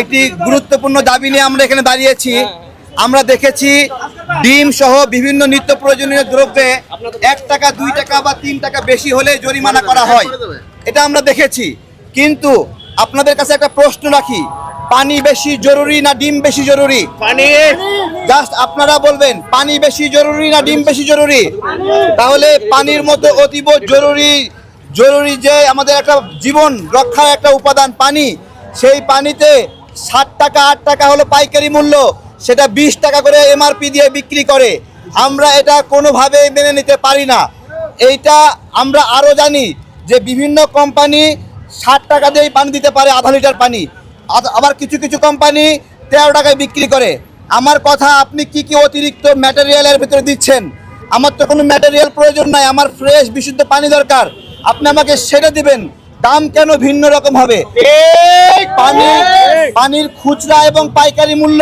একটি গুরুত্বপূর্ণ দাবি নিয়ে আমরা এখানে দাঁড়িয়েছি। আমরা দেখেছি ডিম সহ বিভিন্ন নিত্য প্রয়োজনীয় দ্রব্যে এক টাকা দুই টাকা বা তিন টাকা বেশি হলে জরিমানা করা হয়। এটা আমরা দেখেছি। কিন্তু আপনাদের কাছে একটা প্রশ্ন রাখি পানি বেশি জরুরি না ডিম বেশি জরুরি? পানি। জাস্ট আপনারা বলবেন পানি বেশি জরুরি না ডিম বেশি জরুরি? তাহলে পানির মতো অতীব জরুরি জরুরি যে আমাদের একটা জীবন রক্ষার একটা উপাদান পানি সেই পানিতে ষাট টাকা, আট টাকা হলো পাইকারি মূল্য। সেটা বিশ টাকা করে এমআরপি দিয়ে বিক্রি করে। আমরা এটা কোনোভাবেই মেনে নিতে পারি না। এইটা আমরা আরও জানি যে বিভিন্ন কোম্পানি ষাট টাকা দিয়েই পানি দিতে পারে আধা লিটার পানি। আবার কিছু কিছু কোম্পানি তেরো টাকায় বিক্রি করে। আমার কথা, আপনি কি কি অতিরিক্ত ম্যাটেরিয়ালের ভিতরে দিচ্ছেন? আমার তো কোনো ম্যাটেরিয়াল প্রয়োজন নাই। আমার ফ্রেশ বিশুদ্ধ পানি দরকার। আপনি আমাকে সেটা দিবেন। দাম কেন ভিন্ন রকম হবে? পানি পানির খুচরা এবং পাইকারি মূল্য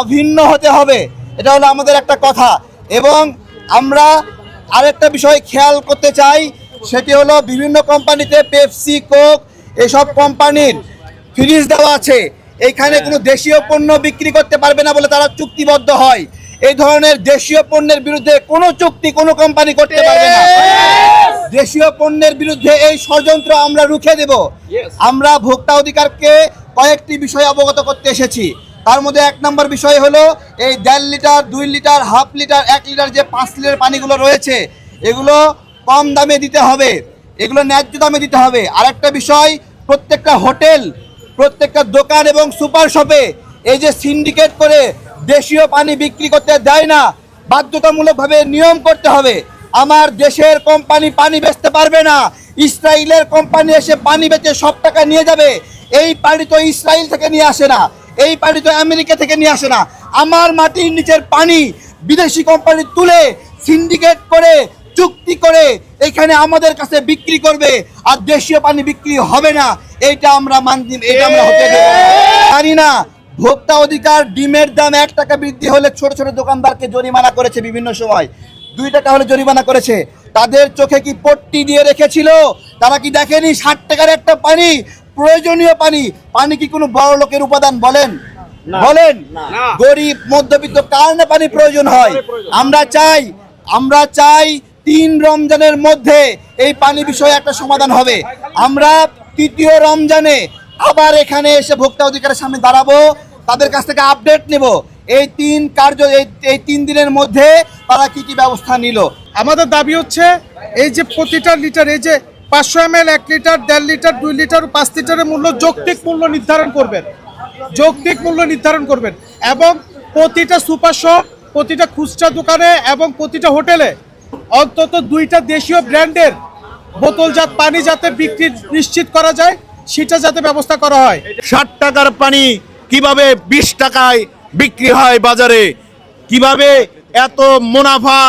অভিন্ন হতে হবে। এটা হলো আমাদের একটা কথা। এবং আমরা আরেকটা বিষয় খেয়াল করতে চাই সেটি হলো বিভিন্ন কোম্পানিতে পেপসি কোক এসব কোম্পানির ফ্রিজ দেওয়া আছে। এইখানে কোনো দেশীয় পণ্য বিক্রি করতে পারবে না বলে তারা চুক্তিবদ্ধ হয়। এই ধরনের দেশীয় পণ্যের বিরুদ্ধে কোনো চুক্তি কোনো কোম্পানি করতে পারবে না। দেশীয় পণ্যের বিরুদ্ধে এই ষড়যন্ত্র আমরা রুখে দেব। আমরা ভোক্তা অধিকারকে কয়েকটি বিষয় অবগত করতে এসেছি। তার মধ্যে এক নম্বর বিষয় হলো এই দেড় লিটার দুই লিটার হাফ লিটার এক লিটার যে পাঁচ লিটার পানিগুলো রয়েছে এগুলো কম দামে দিতে হবে। এগুলো ন্যায্য দামে দিতে হবে। আরেকটা বিষয় প্রত্যেকটা হোটেল প্রত্যেকটা দোকান এবং সুপার শপে এই যে সিন্ডিকেট করে দেশীয় পানি বিক্রি করতে দেয় না বাধ্যতামূলকভাবে নিয়ম করতে হবে। আমার দেশের কোম্পানি পানি বেচতে পারবে না। ইসরায়েলের কোম্পানি এসে পানি বেচে সব টাকা নিয়ে যাবে। এই পানি তো ইসরায়েল থেকে নিয়ে আসে না। এই পানি তো আমেরিকা থেকে নিয়ে আসে না। আমার মাটির নিচের পানি বিদেশি কোম্পানি তুলে সিন্ডিকেট করে, চুক্তি করে এখানে আমাদের কাছে বিক্রি করবে। আর দেশীয় পানি বিক্রি হবে না। এইটা আমরা মানছি এটা আমরা হতে জানি না, ভোক্তা অধিকার, ডিমের দাম এক টাকা বৃদ্ধি হলে ছোট ছোট দোকানদারকে জরিমানা করেছে বিভিন্ন সময়। দুই টাকা হলে জরিমানা করেছে। তাদের চোখে কি পট্টি দিয়ে রেখেছিল? তারা কি দেখেনি? ষাট টাকার একটা পানি প্রয়োজনীয় পানি। পানি কি কোনো বড় লোকের উপাদান বলেন? বলেন। গরিব মধ্যবিত্ত কার না পানি প্রয়োজন হয়? আমরা চাই আমরা চাই তিন রমজানের মধ্যে এই পানি বিষয়ে একটা সমাধান হবে। আমরা তৃতীয় রমজানে আবার এখানে এসে ভোক্তা অধিকারের সামনে দাঁড়াবো। তাদের কাছ থেকে আপডেট নেব। এই তিন কার্য এই এই তিন দিনের মধ্যে তারা কি কি ব্যবস্থা নিল? আমাদের দাবি হচ্ছে এই যে প্রতিটা লিটার এই যে পাঁচশো এম এল এক লিটার দেড় লিটার দুই লিটার পাঁচ লিটারের মূল্য যৌক্তিক মূল্য নির্ধারণ করবেন। যৌক্তিক মূল্য নির্ধারণ করবেন এবং প্রতিটা সুপার শপ প্রতিটা খুচরা দোকানে এবং প্রতিটা হোটেলে অন্তত দুইটা দেশীয় ব্র্যান্ডের বোতলজাত পানি যাতে বিক্রি নিশ্চিত করা যায় সেটা যাতে ব্যবস্থা করা হয়। ষাট টাকার পানি কীভাবে বিশ টাকায় বিক্রি হয় বাজারে। কীভাবে এত মুনাফা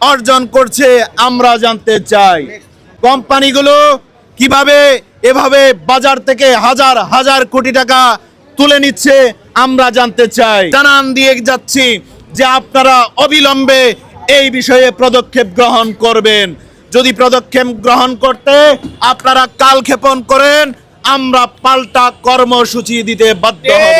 অর্জন করছে আমরা জানতে চাই। কোম্পানিগুলো কীভাবে এভাবে বাজার থেকে হাজার হাজার কোটি টাকা তুলে নিচ্ছে আমরা জানতে চাই। জানান দিয়ে যাচ্ছি যে আপনারা অবিলম্বে এই বিষয়ে পদক্ষেপ গ্রহণ করবেন। যদি পদক্ষেপ গ্রহণ করতে আপনারা কালক্ষেপণ করেন, আমরা পাল্টা কর্মসূচি দিতে বাধ্য হব।